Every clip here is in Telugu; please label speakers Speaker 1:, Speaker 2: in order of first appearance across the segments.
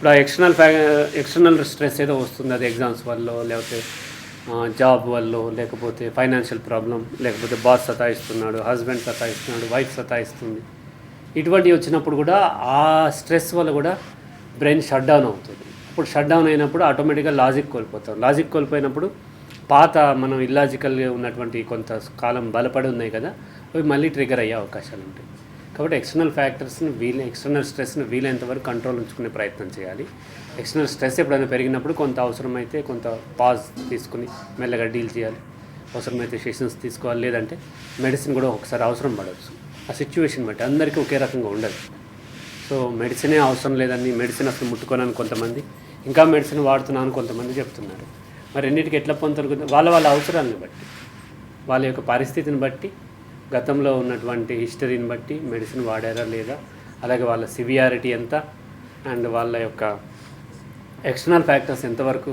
Speaker 1: ఇప్పుడు ఆ ఎక్స్టర్నల్ ఫ్యా ఎక్స్టర్నల్ స్ట్రెస్ ఏదో వస్తుంది అది ఎగ్జామ్స్ వల్ల లేకపోతే జాబ్ వల్ల లేకపోతే ఫైనాన్షియల్ ప్రాబ్లం లేకపోతే బాస్ సతాయిస్తున్నాడు హస్బెండ్ సతాయిస్తున్నాడు వైఫ్ సతాయిస్తుంది. ఇటువంటివి వచ్చినప్పుడు కూడా ఆ స్ట్రెస్ వల్ల కూడా బ్రెయిన్ షట్ డౌన్ అవుతుంది. అప్పుడు షట్ డౌన్ అయినప్పుడు ఆటోమేటిక్గా లాజిక్ కోల్పోతాం. లాజిక్ కోల్పోయినప్పుడు పాత మనం ఇల్లాజికల్గా ఉన్నటువంటి కొంత కాలం బలపడి ఉన్నాయి కదా అవి మళ్ళీ ట్రిగర్ అయ్యే అవకాశాలు ఉంటాయి. కాబట్టి ఎక్స్టర్నల్ ఫ్యాక్టర్స్ని వీలు ఎక్స్టర్నల్ స్ట్రెస్ని వీలైనంత వరకు కంట్రోల్ ఉంచుకునే ప్రయత్నం చేయాలి. ఎక్స్టర్నల్ స్ట్రెస్ ఎప్పుడైనా పెరిగినప్పుడు కొంత అవసరమైతే కొంత పాజ్ తీసుకుని మెల్లగా డీల్ చేయాలి. అవసరమైతే సెషన్స్ తీసుకోవాలి. లేదంటే మెడిసిన్ కూడా ఒకసారి అవసరం పడవచ్చు. ఆ సిచ్యువేషన్ బట్టి అందరికీ ఒకే రకంగా ఉండదు. సో మెడిసినే అవసరం లేదని మెడిసిన్ అసలు ముట్టుకోనని కొంతమంది ఇంకా మెడిసిన్ వాడుతున్నాను కొంతమంది చెప్తున్నారు. మరి రెండింటికి ఎట్లా పొందుతారు? వాళ్ళ వాళ్ళ అవసరాలను బట్టి వాళ్ళ యొక్క పరిస్థితిని బట్టి గతంలో ఉన్నటువంటి హిస్టరీని బట్టి మెడిసిన్ వాడారా లేదా అలాగే వాళ్ళ సివియారిటీ ఎంత అండ్ వాళ్ళ యొక్క ఎక్స్టర్నల్ ఫ్యాక్టర్స్ ఎంతవరకు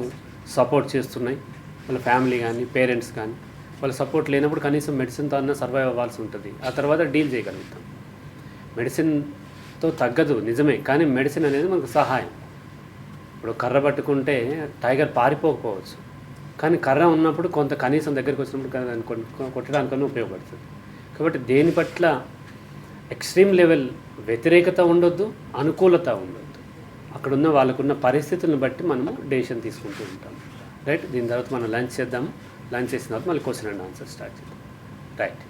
Speaker 1: సపోర్ట్ చేస్తున్నాయి వాళ్ళ ఫ్యామిలీ కానీ పేరెంట్స్ కానీ వాళ్ళ సపోర్ట్ లేనప్పుడు కనీసం మెడిసిన్తో అన్న సర్వైవ్ అవ్వాల్సి ఉంటుంది. ఆ తర్వాత డీల్ చేయగలుగుతాం. మెడిసిన్తో తగ్గదు నిజమే కానీ మెడిసిన్ అనేది మనకు సహాయం. ఇప్పుడు కర్ర పట్టుకుంటే టైగర్ పారిపోకపోవచ్చు. కానీ కర్ర ఉన్నప్పుడు కొంత కనీసం దగ్గరికి వచ్చినప్పుడు దాన్ని కొట్టడానికన్నా ఉపయోగపడుతుంది. కాబట్టి దేని పట్ల ఎక్స్ట్రీమ్ లెవెల్ వ్యతిరేకత ఉండొద్దు అనుకూలత ఉండొద్దు. అక్కడున్న వాళ్ళకున్న పరిస్థితులను బట్టి మనము డెసిషన్ తీసుకుంటూ ఉంటాం. రైట్? దీని తర్వాత మనం లంచ్ చేద్దాం. లంచ్ చేసిన తర్వాత మళ్ళీ క్వశ్చన్ అండ్ ఆన్సర్ స్టార్ట్ చేద్దాం. రైట్.